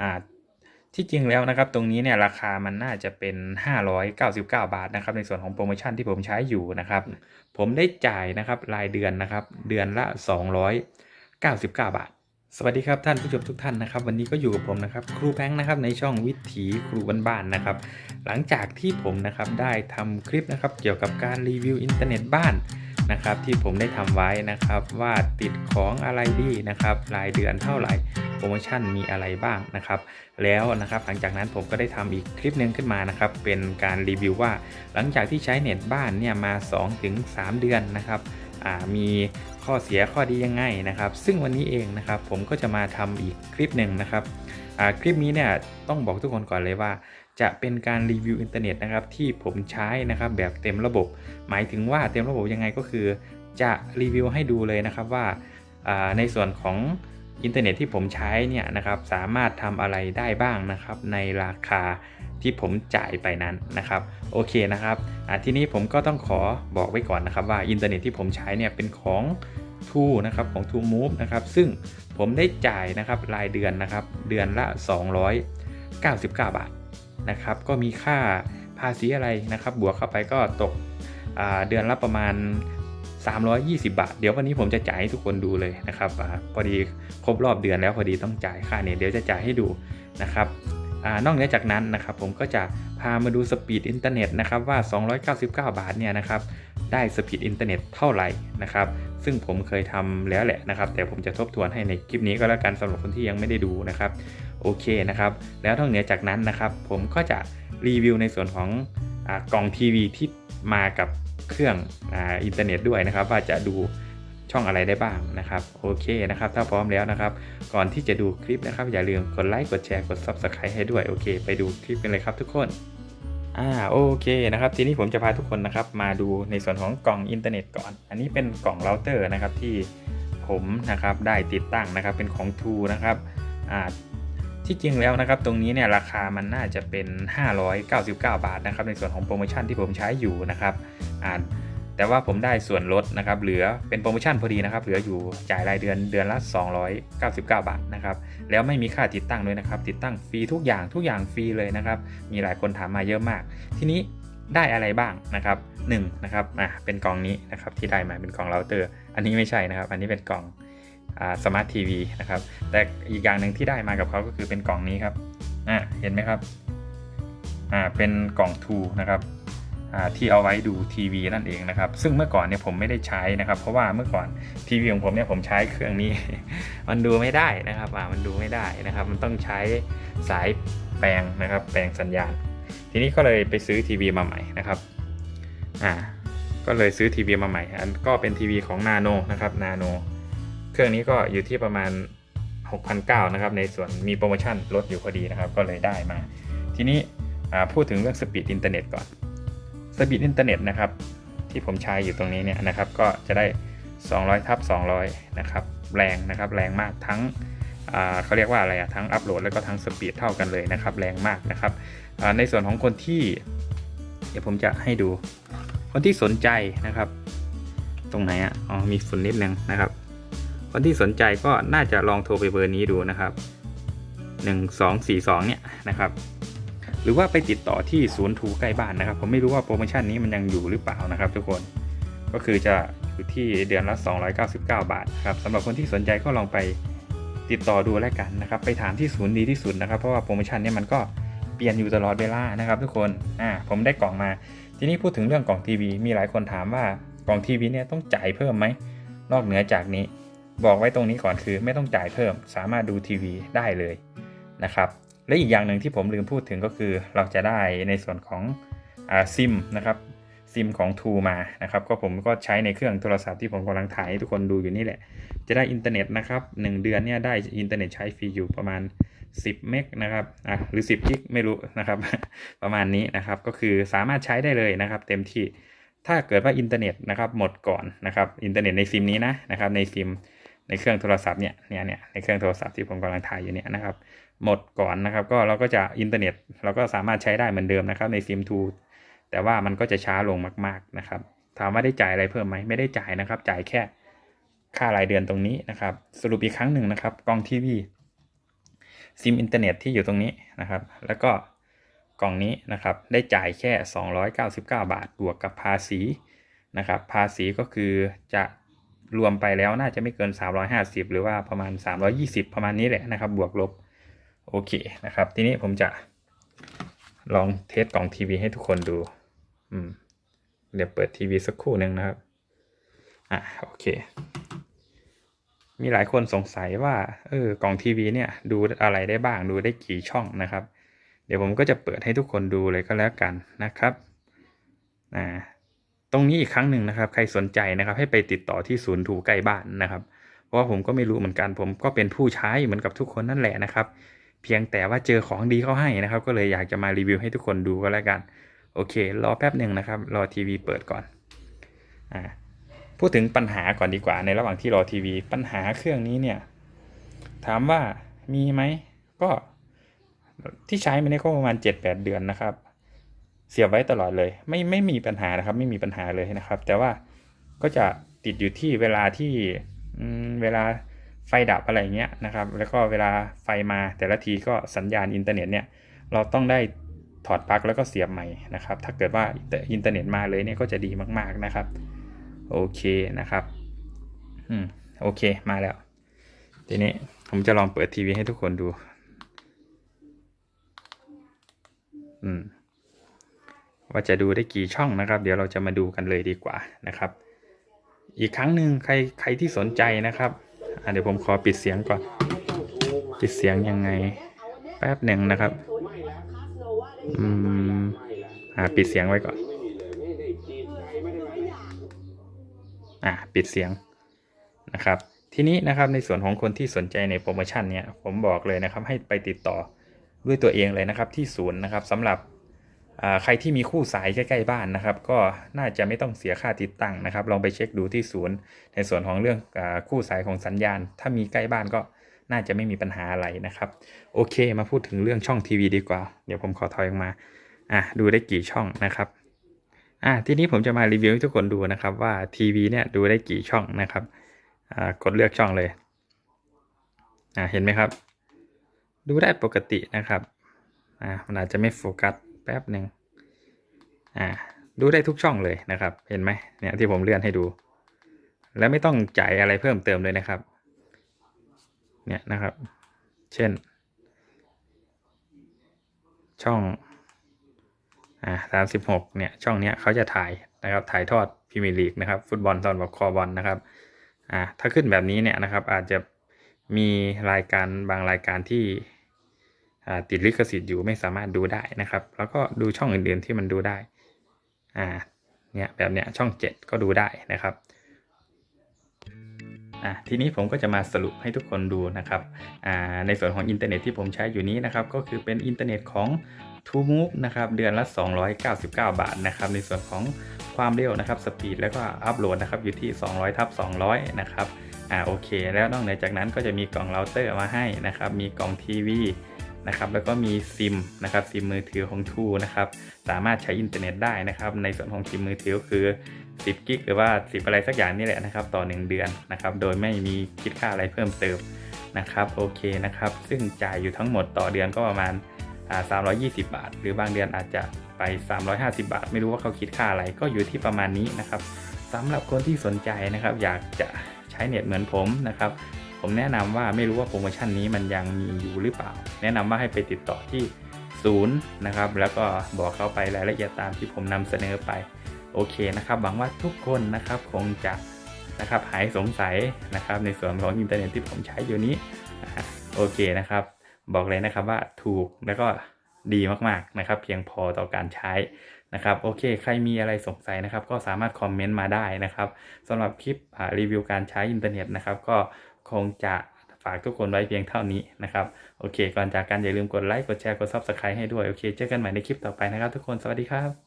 อ่าที่จริงแล้วนะครับตรงนี้เนี่ยราคามันน่าจะเป็น 599 บาทนะครับในส่วนของโปรโมชั่นที่ผมใช้อยู่นะครับ ผมได้จ่ายนะครับรายเดือนนะครับ เดือนละ 299 บาท สวัสดีครับท่านผู้ชมทุกท่านนะครับ วันนี้ก็อยู่กับผมนะครับ ครูแพงนะครับในช่องวิถีครูบ้านๆนะครับ หลังจากที่ผมนะครับได้ทำคลิปนะครับเกี่ยวกับการรีวิวอินเทอร์เน็ตบ้าน นะครับที่ผมได้ทำไว้นะครับ ว่าติดของอะไรดีนะครับรายเดือนเท่าไหร่โปรโมชั่นมีอะไรบ้างนะครับ แล้วนะครับหลังจากนั้นผมก็ได้ทำอีกคลิปหนึ่งขึ้นมานะครับ เป็นการรีวิวว่า หลังจากที่ใช้เน็ตบ้านเนี่ยมา 2-3 เดือนนะครับมีข้อเสียข้อดียังไงนะครับ ซึ่งวันนี้เองนะครับผมก็จะมาทำอีกคลิปหนึ่งนะครับคลิปนี้เนี่ยต้องบอกทุกคนก่อนเลยว่า จะเป็นการรีวิวอินเทอร์เน็ตนะครับที่ผมใช้นะครับแบบเต็มระบบ หมายถึงว่าเต็มระบบยังไงก็คือ จะรีวิวให้ดูเลยนะครับว่าในส่วนของอินเทอร์เน็ตที่ผมใช้เนี่ยนะครับสามารถทำอะไรได้บ้างนะครับในราคาที่ผมจ่ายไปนั้นนะครับโอเคนะครับทีนี้ผมก็ต้องขอบอกไว้ก่อนนะครับว่าอินเทอร์เน็ตที่ผมใช้เนี่ยเป็นของ t ูนะครับของ t ู Move นะครับซึ่งผมได้จ่ายนะครับรายเดือนนะครับเดือนละ 299 บาท นะครับ ก็มีค่าภาษีอะไรนะครับ บวกเข้าไปก็ตกเดือนละประมาณ 320 บาท เดี๋ยววันนี้ผมจะจ่ายให้ทุกคนดูเลยนะครับอพอดีครบรอบเดือนแล้วพอดีต้องจ่ายค่าเนี่ยเดี๋ยวจะจ่ายให้ดูนะครับอนอกเหนือจากนั้นนะครับ ผมก็จะพามาดูสปีดอินเทอร์เน็ตนะครับว่า 299 บาทเนี่ยนะครับได้สปีดอินเทอร์เน็ตเท่าไหร่นะครับซึ่งผมเคยทำแล้วแหละนะครับ แต่ผมจะทบทวนให้ในคลิปนี้ก็แล้วกันสำหรับคนที่ยังไม่ได้ดูนะครับ โอเคนะครับ แล้วนอกเหนือจากนั้นนะครับ ผมก็จะรีวิวในส่วนของอกล่องทีวีที่มากับเครื่องออินเทอร์เน็ตด้วยนะครับ ว่าจะดูช่องอะไรได้บ้างนะครับ โอเคนะครับ ถ้าพร้อมแล้วนะครับ ก่อนที่จะดูคลิปนะครับ อย่าลืมกดไลค์กดแชร์กด Subscribe ให้ด้วยโอเค ไปดูคลิปกันเลยครับทุกคนอ่าโอเคนะครับทีนี้ผมจะพาทุกคนนะครับ มาดูในส่วนของกล่องอินเทอร์เน็ตก่อน อันนี้เป็นกล่องเราเตอร์นะครับที่ผมนะครับได้ติดตั้งนะครับเป็นของ True นะครับอ่า ที่จริงแล้วนะครับตรงนี้เนี่ยราคามันน่าจะเป็น 599 บาทนะครับในส่วนของโปรโมชั่นที่ผมใช้อยู่นะครับอ่าแต่ว่าผมได้ส่วนลดนะครับเหลือเป็นโปรโมชั่นพอดีนะครับเหลืออยู่จ่ายรายเดือนเดือนละ 299 บาทนะครับแล้วไม่มีค่าติดตั้งด้วยนะครับ ติดตั้งฟรีทุกอย่างทุกอย่างฟรีเลยนะครับมีหลายคนถามมาเยอะมาก ทีนี้ได้อะไรบ้างนะครับ1นะครับอะเป็นกล่องนี้นะครับที่ได้มาเป็นกล่องเราเตอร์ อันนี้ไม่ใช่นะครับ อันนี้เป็นกล่อง สมาร์ททีวีนะครับ แต่อีกอย่างหนึ่งที่ได้มากับเขาก็คือเป็นกล่องนี้ครับอะเห็นไหมครับอ่าเป็นกล่องทูนะครับอ่าที่เอาไว้ดูทีวีนั่นเองนะครับ ซึ่งเมื่อก่อนเนี่ยผมไม่ได้ใช้นะครับ เพราะว่าเมื่อก่อนทีวีของผมเนี่ยผมใช้เครื่องนี้ มันดูไม่ได้นะครับอ่ามันดูไม่ได้นะครับ มันต้องใช้สายแปลงนะครับ แปลงสัญญาณ ทีนี้ก็เลยไปซื้อทีวีมาใหม่นะครับอ่าก็เลยซื้อทีวีมาใหม่อันก็เป็นทีวีของนาโนนะครับนาโน เครื่องนี้ก็อยู่ที่ประมาณ 6,900นะครับในส่วนมีโปรโมชั่นลดอยู่พอดีนะครับ ก็เลยได้มา ทีนี้พูดถึงเรื่องสปีดอินเทอร์เน็ตก่อนสปีดอินเทอร์เน็ตนะครับที่ผมใช้อยู่ตรงนี้เนี่ยนะครับก็จะได้ 200ทับ200 นะครับ แรงนะครับแรงมากทั้งเขาเรียกว่าอะไรอะทั้งอัปโหลดแล้วก็ทั้งสปีดเท่ากันเลยนะครับ แรงมากนะครับในส่วนของคนที่ เดี๋ยวผมจะให้ดู คนที่สนใจนะครับ ตรงไหนอะอ๋อมีฝุ่นนิดนึงนะครับ คนที่สนใจก็น่าจะลองโทรไปเบอร์นี้ดูนะครับ 1242 เนี่ยนะครับ หรือว่าไปติดต่อที่ศูนย์ทูใกล้บ้านนะครับ ผมไม่รู้ว่าโปรโมชั่นนี้มันยังอยู่หรือเปล่านะครับ ทุกคนก็คือจะอยู่ที่เดือนละ 299 บาทครับสำหรับคนที่สนใจก็ลองไปติดต่อดูแล้วกันนะครับ ไปถามที่ศูนย์ดีที่สุดนะครับ เพราะว่าโปรโมชั่นนี้มันก็เปลี่ยนอยู่ตลอดเวลานะครับทุกคนอ่าผมได้กล่องมา ทีนี้พูดถึงเรื่องกล่องทีวีมีหลายคนถามว่ากล่องทีวีเนี่ยต้องจ่ายเพิ่มไหมนอกเหนือจากนี้ บอกไว้ตรงนี้ก่อนคือ ไม่ต้องจ่ายเพิ่ม สามารถดูทีวีได้เลยนะครับ และอีกอย่างหนึ่งที่ผมลืมพูดถึงก็คือ เราจะได้ในส่วนของอซิมนะครับซิมของ True มานะครับ ก็ผมก็ใช้ในเครื่องโทรศัพท์ที่ผมกำลังถ่ายให้ทุกคนดูอยู่นี่แหละ จะได้อินเทอร์เน็ตนะครับ 1 เดือนเนี่ยได้อินเทอร์เน็ตใช้ฟรีอยู่ประมาณ 10 เมกนะครับอะหรือ 10 กิกไม่รู้นะครับ ประมาณนี้นะครับ ก็คือสามารถใช้ได้เลยนะครับ เต็มที่ถ้าเกิดว่าอินเทอร์เน็ตนะครับหมดก่อนนะครับ อินเทอร์เน็ตในซิมนี้นะนะครับในซิม ในเครื่องโทรศัพท์เนี่ยเนี่ยเนี่ยในเครื่องโทรศัพท์ที่ผมกำลังถ่ายอยู่เนี่ยนะครับ หมดก่อนนะครับ ก็เราก็จะอินเทอร์เน็ต เราก็สามารถใช้ได้เหมือนเดิมนะครับ ในซิมทูแต่ว่ามันก็จะช้าลงมาก ๆนะครับ ถามว่าได้จ่ายอะไรเพิ่มไหมไม่ได้จ่ายนะครับ จ่ายแค่ค่ารายเดือนตรงนี้นะครับ สรุปอีกครั้งหนึ่งนะครับกล้องทีวีซิมอินเทอร์เน็ตที่อยู่ตรงนี้นะครับ แล้วก็กล่องนี้นะครับได้จ่ายแค่ 299 บาทบวกกับภาษีนะครับ ภาษีก็คือจะ รวมไปแล้วน่าจะไม่เกิน 350 หรือว่าประมาณ 320 ประมาณนี้แหละนะครับ บวกลบโอเคนะครับ ทีนี้ผมจะลองเทสกล่องทีวีให้ทุกคนดู อืม เดี๋ยวเปิดทีวีสักครู่หนึ่งนะครับ อะโอเค มีหลายคนสงสัยว่า เออกล่องทีวีเนี่ย ดูอะไรได้บ้าง ดูได้กี่ช่องนะครับ เดี๋ยวผมก็จะเปิดให้ทุกคนดูเลยก็แล้วกันนะครับ อ่า ตรงนี้อีกครั้งหนึ่งนะครับ ใครสนใจนะครับให้ไปติดต่อที่ศูนย์ถูใกล้บ้านนะครับ เพราะว่าผมก็ไม่รู้เหมือนกันผมก็เป็นผู้ใช้เหมือนกับทุกคนนั่นแหละนะครับ เพียงแต่ว่าเจอของดีเขาให้นะครับ ก็เลยอยากจะมารีวิวให้ทุกคนดูก็แล้วกัน โอเค รอแป๊บหนึ่งนะครับ รอทีวีเปิดก่อนอ่าพูดถึงปัญหาก่อนดีกว่า ในระหว่างที่รอทีวี ปัญหาเครื่องนี้เนี่ย ถามว่ามีไหมก็ที่ใช้มาเนี่ยก็ประมาณ 7-8 เดือนนะครับ เสียบไว้ตลอดเลย ไม่ไม่มีปัญหานะครับ ไม่มีปัญหาเลยนะครับ แต่ว่าก็จะติดอยู่ที่เวลาที่เวลาไฟดับอะไรเงี้ยนะครับ แล้วก็เวลาไฟมาแต่ละทีก็สัญญาณอินเทอร์เน็ตเนี่ยเราต้องได้ถอดปลั๊กแล้วก็เสียบใหม่นะครับ ถ้าเกิดว่าอินเทอร์เน็ตมาเลยเนี่ยก็จะดีมากๆนะครับโอเคนะครับอืมโอเคมาแล้ว ทีนี้ผมจะลองเปิดทีวีให้ทุกคนดู อืม ว่าจะดูได้กี่ช่องนะครับ เดี๋ยวเราจะมาดูกันเลยดีกว่านะครับ อีกครั้งหนึ่งใครใครที่สนใจนะครับเดี๋ยวผมขอปิดเสียงก่อน ปิดเสียงยังไง แป๊บหนึ่งนะครับอืมอ่าปิดเสียงไว้ก่อนอ่าปิดเสียงนะครับทีนี้นะครับในส่วนของคนที่สนใจในโปรโมชั่นเนี่ยผมบอกเลยนะครับให้ไปติดต่อด้วยตัวเองเลยนะครับที่ศูนย์นะครับสำหรับ ใครที่มีคู่สายใกล้ๆบ้านนะครับ ก็น่าจะไม่ต้องเสียค่าติดตั้งนะครับ ลองไปเช็คดูที่ศูนย์ ในส่วนของเรื่องอคู่สายของสัญญาณ ถ้ามีใกล้บ้านก็น่าจะไม่มีปัญหาอะไรนะครับ โอเค มาพูดถึงเรื่องช่องทีวีดีกว่า เดี๋ยวผมขอถอยออกมาอะดูได้กี่ช่องนะครับอะทีนี้ผมจะมารีวิวให้ทุกคนดูนะครับว่าทีวีเนี่ยดูได้กี่ช่องนะครับอ่ากดเลือกช่องเลยอ่าเห็นไหมครับ ดูได้ปกตินะครับอ่ามันอาจจะไม่โฟกัส แป๊บหนึ่งอ่าดูได้ทุกช่องเลยนะครับ เห็นไหมเนี่ยที่ผมเลื่อนให้ดู แล้วไม่ต้องจ่ายอะไรเพิ่มเติมเลยนะครับ เนี่ยนะครับ เช่น ช่องอ่าสามสิบหกเนี่ยช่องเนี้ยเขาจะถ่ายนะครับถ่ายทอดพรีเมียร์ลีกนะครับ ฟุตบอลตอนแบบคอบอลนะครับอ่าถ้าขึ้นแบบนี้เนี่ยนะครับอาจจะมีรายการบางรายการที่ ติดลิขสิทธิ์อยู่ไม่สามารถดูได้นะครับ แล้วก็ดูช่องอื่นๆที่มันดูได้อ่าเนี่ยแบบเนี้ยช่อง 7 ก็ดูได้นะครับอะทีนี้ผมก็จะมาสรุปให้ทุกคนดูนะครับอ่าในส่วนของอินเทอร์เน็ตที่ผมใช้อยู่นี้นะครับก็คือเป็นอินเทอร์เน็ตของ t o Move นะครับเดือนละ 299 บาทนะครับในส่วนของความเร็วนะครับสปีดแล้วก็อัปโหลดนะครับอยู่ที่ 200ทับ200 นะครับอ่าโอเค แล้วนอกเหนือจากนั้นก็จะมีกล่องเราเตอร์มาให้นะครับมีกล่องทีวี นะครับแล้วก็มีซิมนะครับซิมมือถือของ t ูนะครับสามารถใช้อินเทอร์เน็ตได้นะครับในส่วนของซิมมือถือก็คือ 10 กิกหรือว่า 10 อะไรสักอย่างนี่แหละนะครับต่อ 1 เดือนนะครับโดยไม่มีคิดค่าอะไรเพิ่มเติมนะครับโอเคนะครับซึ่งจ่ายอยู่ทั้งหมดต่อเดือนก็ประมาณอ่า320 บาท หรือบางเดือนอาจจะไป 350 บาท ไม่รู้ว่าเขาคิดค่าอะไรก็อยู่ที่ประมาณนี้นะครับสำหรับคนที่สนใจนะครับอยากจะใช้เน็ตเหมือนผมนะครับ ผมแนะนำว่าไม่รู้ว่าโปรโมชั่นนี้มันยังมีอยู่หรือเปล่า แนะนำว่าให้ไปติดต่อที่ศูนย์นะครับ แล้วก็บอกเขาไปรายละเอียดตามที่ผมนำเสนอไป โอเคนะครับ หวังว่าทุกคนนะครับคงจะนะครับหายสงสัยนะครับในส่วนของอินเทอร์เน็ตที่ผมใช้อยู่นี้ โอเคนะครับ บอกเลยนะครับว่าถูกแล้วก็ดีมากๆนะครับ เพียงพอต่อการใช้นะครับโอเค ใครมีอะไรสงสัยนะครับ ก็สามารถคอมเมนต์มาได้นะครับสำหรับคลิปรีวิวการใช้อินเทอร์เน็ตนะครับ ก็ คงจะฝากทุกคนไว้เพียงเท่านี้นะครับ โอเค ก่อนจากกันอย่าลืมกดไลค์ กดแชร์ กด Subscribe ให้ด้วย โอเค เจอกันใหม่ในคลิปต่อไปนะครับทุกคน สวัสดีครับ